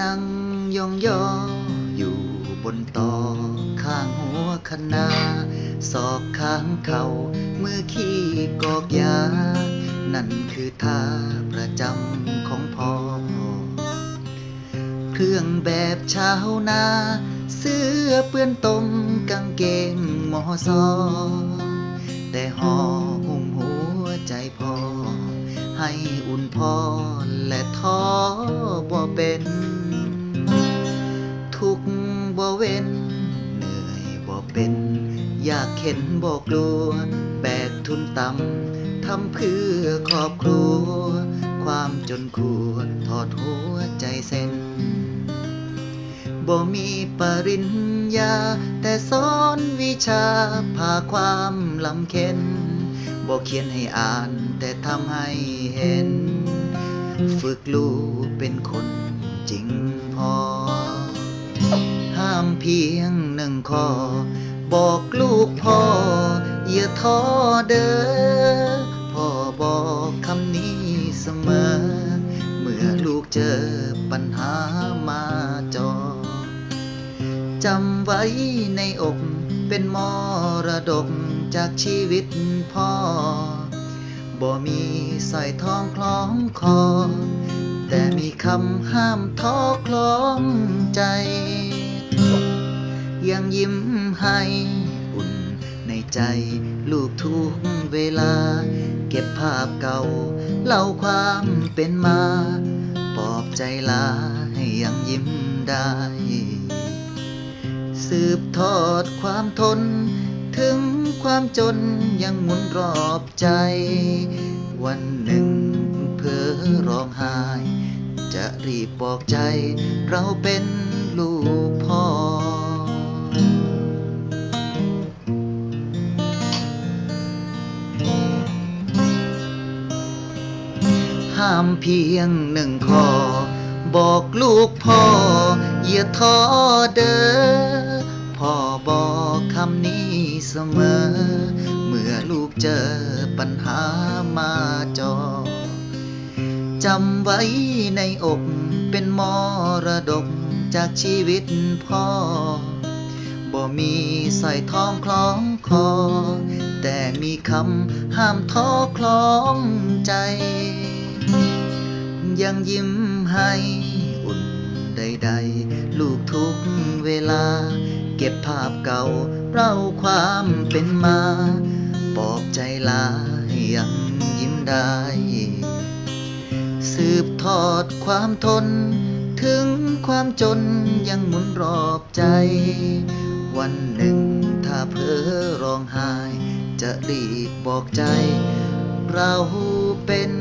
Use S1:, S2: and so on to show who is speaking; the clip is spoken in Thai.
S1: นั่งยองยออยู่บนตอข้างหัวคณาศอกข้างเขามือขี้กอกยา นั่นคือท่าประจำของพ่อ เครื่องแบบชาวนา เสื้อเปื้อนตมกางเกงหมอซอแต่ห่อหุ้มหัวใจพ่อ ให้อุ่นพ่อและท้อบ่เป็นากเข็นบ่กลัว แบกทุนต่ำทำเพื่อครอบครัว ความจนควรทอดหัวใจเส้นบ่มีปริญญา แต่สอนวิชาพาความลำเค็นบ่เขียนให้อ่านแต่ทำให้เห็น ฝึกลูกเป็นคนจริงพอ ห้ามเพียงหนึ่งข้อ บอกลูกพ่ออย่าท้อเด้อพ่อบอกคำนี้เสมอ เมื่อลูกเจอปัญหามาจอจำไว้ในอกเป็นมรดกจากชีวิตพ่อ บ่มีสร้อยทองคล้องคอ แต่มีคำห้ามท้อคล้องใจ ยังยิ้ม ให้อุ่นในใจลูกทุกเวลา เก็บภาพเก่า เล่าความเป็นมาปลอบใจลาให้ยังยิ้มได้ สืบทอดความทน ถึงความจนยังหมุนรอบใจ วันหนึ่งเพ้อร้องไห้ จะรีบบอกใจเราเป็นามเพียงหนึ่งข้อบอกลูกพ่ออย่าท้อเด้อพ่อบอกคำนี้เสมอ เมื่อลูกเจอปัญหามาจอจำไว้ในอกเป็นมรดกจากชีวิตพ่อ บ่มีใสร้อยทองคล้องคอ แต่มีคำห้ามท้อคล้องใจ ยังยิ้มให้อุ่นใดๆ ลูกทุกเวลา เก็บภาพเก่าเล่าความเป็นมาปลอบใจลาให้ยังยิ้มได้ สืบทอดความทน ถึงความจนยังหมุนรอบใจ วันหนึ่งถ้าเพ้อร้องไห้ จะรีบบอกใจ เราเป็น